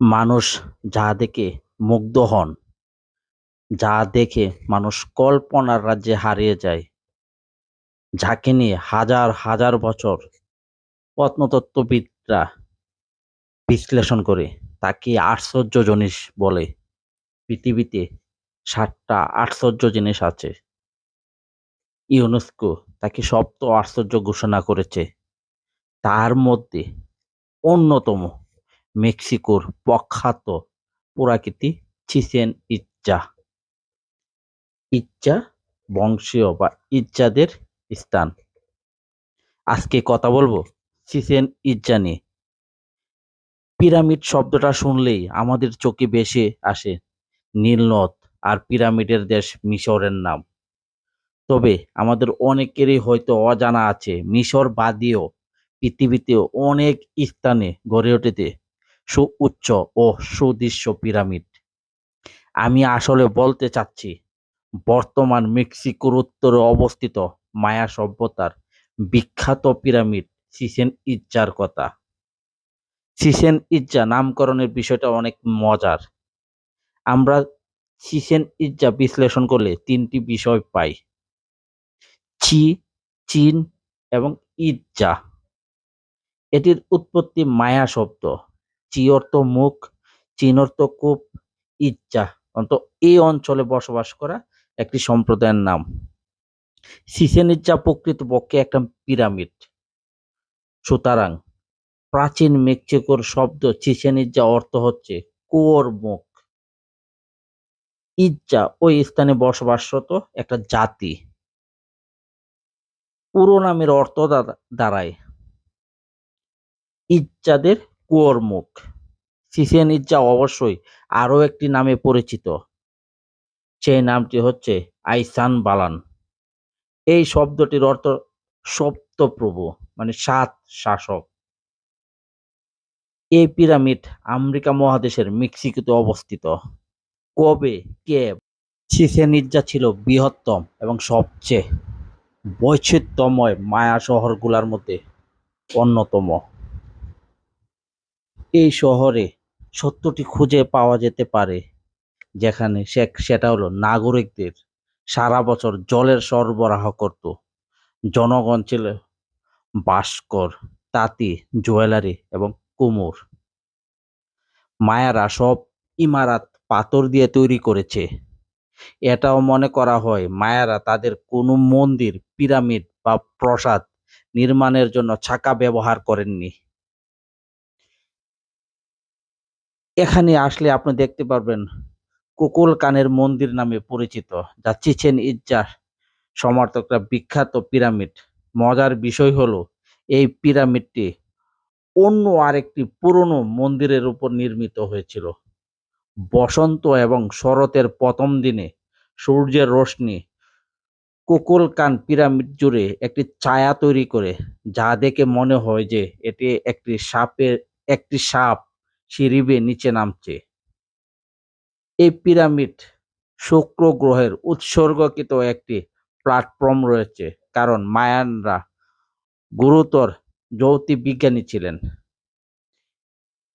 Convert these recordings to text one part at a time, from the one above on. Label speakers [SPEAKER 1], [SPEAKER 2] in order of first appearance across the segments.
[SPEAKER 1] মানুষ যা দেখে মুগ্ধ হন, যা দেখে মানুষ কল্পনার রাজ্যে হারিয়ে যায়, যাকে নিয়ে হাজার হাজার বছর প্রত্নতত্ত্ববিদরা বিশ্লেষণ করে তাকে আশ্চর্য জিনিস বলে। পৃথিবীতে সাতটা আশ্চর্য জিনিস আছে। ইউনেস্কো তাকে সপ্ত আশ্চর্য ঘোষণা করেছে। তার মধ্যে অন্যতম মেক্সিকোর প্রখ্যাত পুরাকীর্তি চিচেন ইৎজা। ইৎজা বংশীয় বা ইৎজাদের স্থান। আজকে কথা বলব চিচেন ইৎজা নিয়ে। পিরামিড শব্দটা শুনলেই আমাদের চোখে ভেসে আসে নীলনদ আর পিরামিডের দেশ মিশরের নাম। তবে আমাদের অনেকেরই হয়তো অজানা আছে, মিশর বাদেও পৃথিবীতে অনেক স্থানে গড়ে উঠেছে সুউচ্চ ও সুদৃশ্য পিরামিড। আমি আসলে বলতে চাচ্ছি বর্তমান মেক্সিকোর উত্তরে অবস্থিত মায়া সভ্যতার বিখ্যাত পিরামিড সিসেন ইজ্জার কথা। সিসেন ইজ্জা নামকরণের বিষয়টা অনেক মজার। আমরা সিসেন ইজ্জা বিশ্লেষণ করলে তিনটি বিষয় পাই। চি, চীন এবং ইজ্জা এটির উৎপত্তি মায়া শব্দ। চি অর্থ মুখ, চীন অর্থ কূপ, ইৎজা অন্ত এই অঞ্চলে বসবাস করা একটি সম্প্রদায়ের নাম। চিচেন ইৎজা প্রকৃতপক্ষে একটা পিরামিড। সুতরাং প্রাচীন মেক্সিকোর শব্দ চিচেন ইৎজা অর্থ হচ্ছে কুয়োর মুখ। ইৎজা ওই স্থানে বসবাসরত একটা জাতি। পুরো নামের অর্থ দাঁড়ায় ইৎজাদের কুয়োর মুখ। চিচেন ইৎজা অবশ্যই আরও একটি নামে পরিচিত। সেই নামটি হচ্ছে আইসান বালান। এই শব্দটির অর্থ সপ্তপ্রভু মানে সাত শাসক। এই পিরামিড আমেরিকা মহাদেশের মেক্সিকোতে অবস্থিত। কবে, কে ইৎজা ছিল বৃহত্তম এবং সবচেয়ে বৈচিত্র্যময় মায়া শহরগুলোর মধ্যে অন্যতম। এই শহরে সত্যটি খুঁজে পাওয়া যেতে পারে, যেখানে সে সেটা হলো নাগরিকদের সারা বছর জলের সরবরাহ করত। জনগণ ছিল ভাস্কর, তাঁতি, জুয়েলারি এবং কুমোর। মায়ারা সব ইমারাত পাথর দিয়ে তৈরি করেছে। এটাও মনে করা হয় মায়ারা তাদের কোনো মন্দির, পিরামিড বা প্রসাদ নির্মাণের জন্য ছাকা ব্যবহার করেননি। এখানে আসলে আপনি দেখতে পারবেন কুকুল কানের মন্দির নামে পরিচিত, যা চিচেন ইজ্জার সমর্থকরা বিখ্যাত পিরামিড। মজার বিষয় হলো, এই পিরামিডটি অন্য আরেকটি পুরনো মন্দিরের উপর নির্মিত হয়েছিল। বসন্ত এবং শরতের প্রথম দিনে সূর্যের রশ্মি কুকুলকান পিরামিড জুড়ে একটি ছায়া তৈরি করে, যা দেখে মনে হয় যে এটি একটি সাপের, একটি সাপ সিঁড়ি নিচে নামছে। এই পিরামিড শুক্র গ্রহের উৎসর্গকৃত একটি প্ল্যাটফর্ম রয়েছে, কারণ মায়ানরা গুরুতর জ্যোতির্বিজ্ঞানী ছিলেন।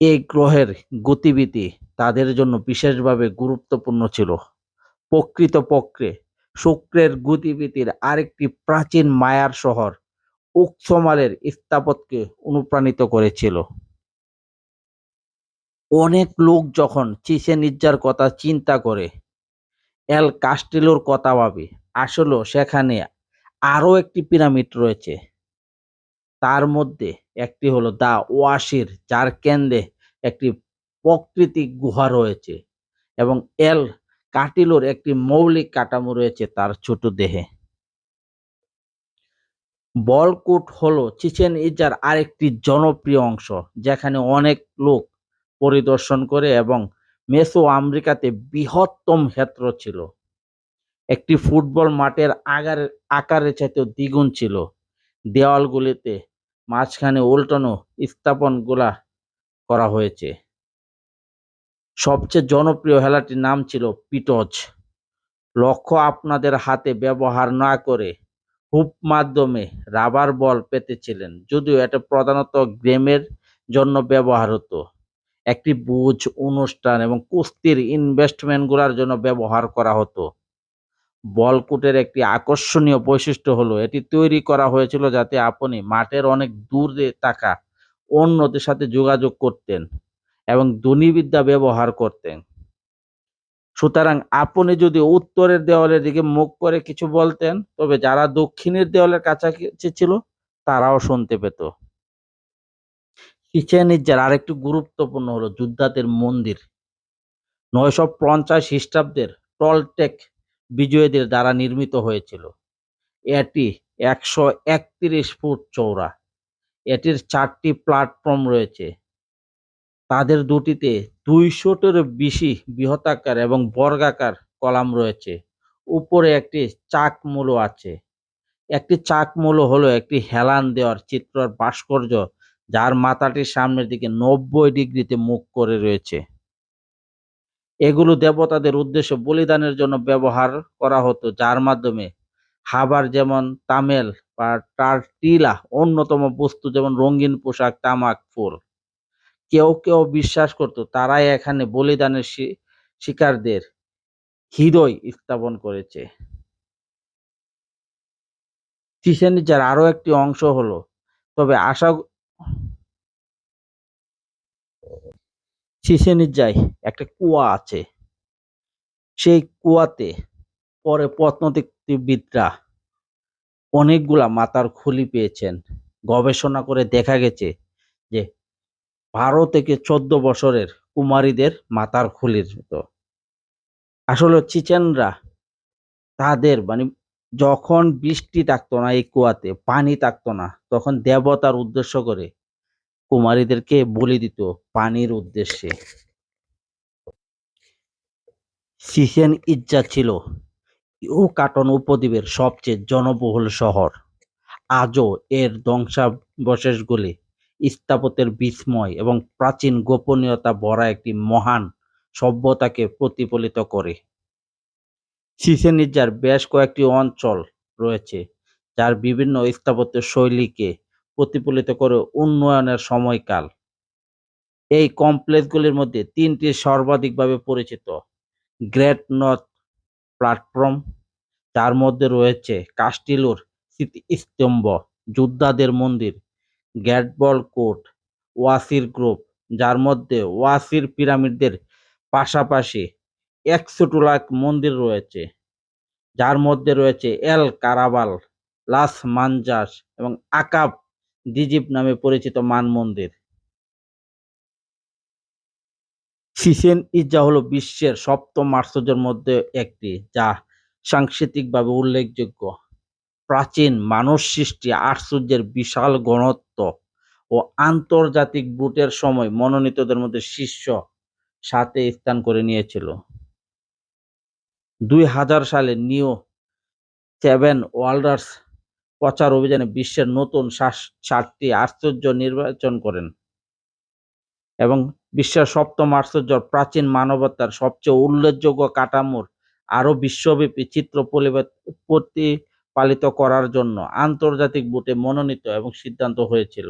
[SPEAKER 1] এই গ্রহের গতিবিধি তাদের জন্য বিশেষভাবে গুরুত্বপূর্ণ ছিল। প্রকৃতপক্ষে শুক্রের গতিবিধির আরেকটি প্রাচীন মায়ার শহর উকসমালের স্থাপত্যকে অনুপ্রাণিত করেছিল। অনেক লোক যখন চিচেন ইৎজার কথা চিন্তা করে, এল কাস্টিলোর কথা ভাবে, আসলেও সেখানে আরও একটি পিরামিড রয়েছে। তার মধ্যে একটি হলো দা ওয়াসির, যার কেন্দ্রে একটি প্রকৃতিক গুহা রয়েছে এবং এল কাটিলোর একটি মৌলিক কাঠামো রয়েছে তার ছোট দেহে। বলকুট হলো চিচেন ইজার আরেকটি জনপ্রিয় অংশ, যেখানে অনেক লোক পরিদর্শন করে এবং মেসো আমেরিকাতে বৃহত্তম ক্ষেত্র ছিল। একটি ফুটবল মাঠের আগার, আকারের চাইতেও দ্বিগুণ ছিল। দেওয়ালগুলিতে মাঝখানে উল্টানো স্থাপনগুলা করা হয়েছে। সবচেয়ে জনপ্রিয় খেলাটির নাম ছিল পিটজ। লক্ষ্য আপনাদের হাতে ব্যবহার না করে হুপ মাধ্যমে রাবার বল পেতেছিলেন, যদিও এটা প্রধানত গেমের জন্য ব্যবহার হতো। একটি বুঝ, অনুষ্ঠান এবং কুস্তির ইনভেস্টমেন্টগুলোর জন্য ব্যবহার করা হতো। বলকুটের একটি আকর্ষণীয় বৈশিষ্ট্য হলো, এটি তৈরি করা হয়েছিল যাতে আপনি মাঠের অনেক দূরে থাকা অন্যদের সাথে যোগাযোগ করতেন এবং ধ্বনিবিদ্যা ব্যবহার করতেন। সুতরাং আপনি যদি উত্তরের দেওয়ালের দিকে মুখ করে কিছু বলতেন, তবে যারা দক্ষিণের দেওয়ালের কাছাকাছি ছিল, তারাও শুনতে পেত। কিচেন ইজ্জার আরেকটি গুরুত্বপূর্ণ হলো যোদ্ধাদের মন্দির। নয়শো পঞ্চাশ খ্রিস্টাব্দের টলটেক বিজয়ীদের দ্বারা নির্মিত হয়েছিল। এটি একশো একত্রিশ ফুট চৌড়া এটির চারটি প্ল্যাটফর্ম রয়েছে। তাদের দুটিতে দুইশোটিরও বেশি বৃহতাকার এবং বর্গাকার কলাম রয়েছে। উপরে একটি চাক মূলো আছে। একটি চাক মূলো হলো একটি হেলান দেওয়ার চিত্রর ভাস্কর্য যার মাথাটি সামনের দিকে নব্বই ডিগ্রিতে মুখ করে রয়েছে। এগুলো দেবতাদের উদ্দেশ্যে বলিদানের জন্য ব্যবহার করা হতো, যার মাধ্যমে হাবার যেমন তামেল বা টার্টিলা, অন্যতম বস্তু যেমন রঙিন পোশাক, তামাক, ফুল। কেউ কেউ বিশ্বাস করত তারাই এখানে বলিদানের শিকারদের হৃদয় স্থাপন করেছে। চিচেনিজার আরও একটি অংশ হলো, তবে আশা চিচেনিজায় একটা কুয়া আছে। সেই কুয়াতে পরে প্রত্নতত্ত্ববিদরা অনেকগুলা মাথার খুলি পেয়েছেন। গবেষণা করে দেখা গেছে যে বারো থেকে চোদ্দ বছরের কুমারীদের মাথার খুলির মতো। আসলে চিচেনরা তাদের মানে যখন বৃষ্টি থাকতো না এই কুয়াতে, পানি থাকতো না, তখন দেবতার উদ্দেশ্য করে কুমারীদেরকে বলি দিত পানির উদ্দেশ্যে। সিসেন ইজ্জা ছিল ইউকাটন উপদ্বীপের সবচেয়ে জনবহুল শহর। আজও এর ধ্বংসাবশেষগুলি স্থাপত্যের বিস্ময় এবং প্রাচীন গোপনীয়তা ভরা একটি মহান সভ্যতাকে প্রতিফলিত করে। সিসেন ইজ্জার বেশ কয়েকটি অঞ্চল রয়েছে, যার বিভিন্ন স্থাপত্য শৈলীকে প্রতিফলিত করে উন্নয়নের সময়কাল। এই কমপ্লেক্সগুলির মধ্যে তিনটি সর্বাধিকভাবে পরিচিত, গ্রেট নর্থ প্ল্যাটফর্ম, যার মধ্যে রয়েছে কাস্টিলোর স্মৃতিস্তম্ভ, যোদ্ধাদের মন্দির, গ্যাটবল কোর্ট, ওয়াসির গ্রুপ যার মধ্যে ওয়াসির পিরামিডদের পাশাপাশি একশোটুলাক মন্দির রয়েছে। যার মধ্যে রয়েছে এল কারাবাল, লাস মানজাস এবং আকাব দিজিপ নামে পরিচিত মান মন্দির। সিসেন ইজা হলো বিশ্বের সপ্তম আশ্চর্যের মধ্যে একটি, যা সাংস্কৃতিকভাবে উল্লেখযোগ্য। প্রাচীন মানব সৃষ্টি আশ্চর্যের বিশাল ঘনত্ব ও আন্তর্জাতিক বুটের সময় মনোনীতদের মধ্যে শীর্ষ সাথে স্থান করে নিয়েছিল। দুই হাজার সালে নিউ সেভেন ওয়ার্ল্ডার্স প্রচার অভিযানে বিশ্বের নতুন ষাটটি আশ্চর্য নির্বাচন করেন। এবং বিশ্বের সপ্তম আশ্চর্য প্রাচীন মানবতার সবচেয়ে উল্লেখযোগ্য কাঠামোর আরও বিশ্বব্যাপী চিত্র প্রতিপালিত করার জন্য আন্তর্জাতিক বুটে মনোনীত এবং সিদ্ধান্ত হয়েছিল।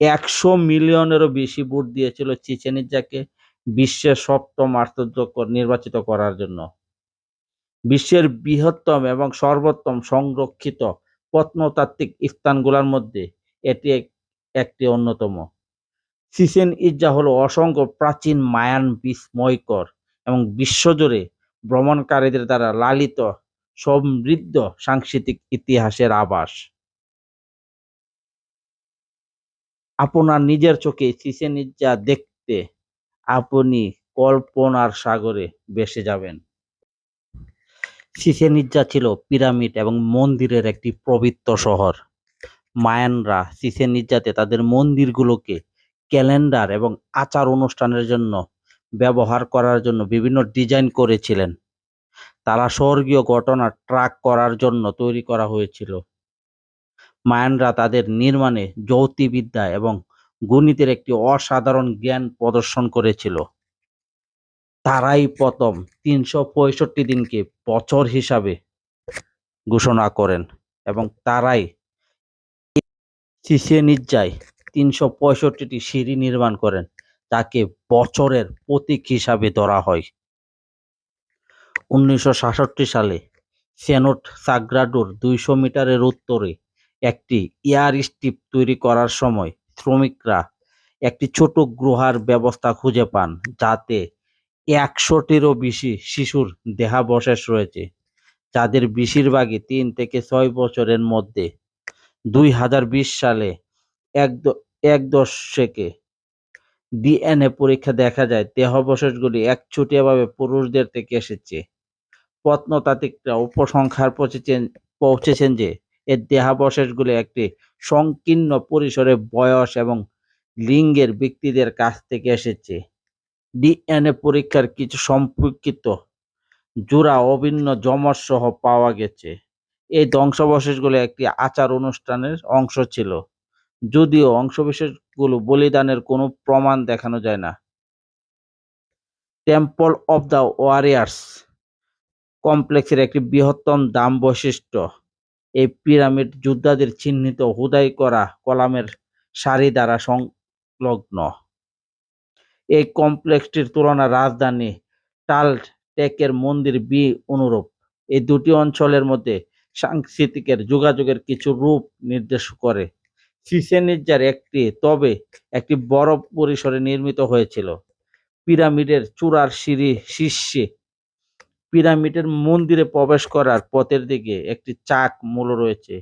[SPEAKER 1] একশো মিলিয়নেরও বেশি ভোট দিয়েছিল চিচেন ইৎজাকে বিশ্বের সপ্তম আশ্চর্য নির্বাচিত করার জন্য। বিশ্বের বৃহত্তম এবং সর্বোত্তম সংরক্ষিত প্রত্নতাত্ত্বিক স্থানগুলোর মধ্যে এটি একটি অন্যতম। সিসেন ইজ্জা হলো অসংখ্য প্রাচীন মায়ান বিস্ময়কর এবং বিশ্বজুড়ে ভ্রমণকারীদের দ্বারা লালিত, সমৃদ্ধ সাংস্কৃতিক ইতিহাসের আবাস। আপনার নিজের চোখে সিসেন ইজ্জা দেখতে আপনি কল্পনার সাগরে ভেসে যাবেন। সিসেন ইজ্জা ছিল পিরামিড এবং মন্দিরের একটি পবিত্র শহর। মায়ানরা সিসেন ইজ্জাতে তাদের মন্দিরগুলোকে ক্যালেন্ডার এবং আচার অনুষ্ঠানের জন্য ব্যবহার করার জন্য বিভিন্ন ডিজাইন করেছিলেন। তারা স্বর্গীয় ঘটনা ট্র্যাক করার জন্য তৈরি করা হয়েছিল। মায়ানরা তাদের নির্মাণে জ্যোতির্বিদ্যা এবং গণিতের একটি অসাধারণ জ্ঞান প্রদর্শন করেছিল। তারাই প্রথম তিনশো পঁয়ষট্টি দিনকে বছর হিসাবে ঘোষণা করেন এবং তারাই চিচেন ইৎজায় তিনশো পঁয়ষট্টিটি সিঁড়ি নির্মাণ করেন তাকে বছরের প্রতীক হিসাবে ধরা হয়। উনিশশো সাতষট্টি সালে সেনোট সাগ্রাডোর দুইশো মিটারের উত্তরে একটি এয়ার স্ট্রিপ তৈরি করার সময় শ্রমিকরা একটি ছোট গুহার ব্যবস্থা খুঁজে পান, যাতে একশোটিরও বেশি শিশুর দেহাবশেষ রয়েছে। যাদের বেশিরভাগই তিন থেকে ছয় বছরের মধ্যে। দুই হাজার বিশ সালে এক এক দশকে ডিএনএ পরীক্ষা দেখা যায়, দেহাবশেষগুলি একচুটিয়াভাবে পুরুষদের থেকে এসেছে। প্রত্নতাত্ত্বিকরা উপসংখ্যার পৌঁছেছেন পৌঁছেছেন যে এর দেহাবশেষগুলি একটি সংকীর্ণ পরিসরে বয়স এবং লিঙ্গের ব্যক্তিদের কাছ থেকে এসেছে। ডিএনএ পরীক্ষার কিছু সম্পর্কিত জোড়া অভিন্ন যমজ সহ পাওয়া গেছে। এই ধ্বংসাবশেষগুলো একটি আচার অনুষ্ঠানের অংশ ছিল। যদিও অংশবিশেষগুলো বলিদানের কোনো প্রমাণ দেখানো যায় না। টেম্পল অব দ্য ওয়ারিয়ার্স কমপ্লেক্সের একটি বৃহত্তম দাম বৈশিষ্ট্য। এই পিরামিড যোদ্ধাদের চিহ্নিত হুদাই করা কলামের সারি দ্বারা সংলগ্ন। এই কমপ্লেক্সটির তুলনা রাজধানী টালটেকের মন্দির বি অনুরূপ। এই দুটি অঞ্চলের মধ্যে সাংস্কৃতিকের যোগাযোগের কিছু রূপ নির্দেশ করে। সিসেনিজার একটি, তবে একটি বড় পরিসরে নির্মিত হয়েছিল। পিরামিডের চূড়ার সিঁড়ি শীর্ষে পিরামিডের মন্দিরে প্রবেশ করার পথের দিকে একটি চাক মূল রয়েছে।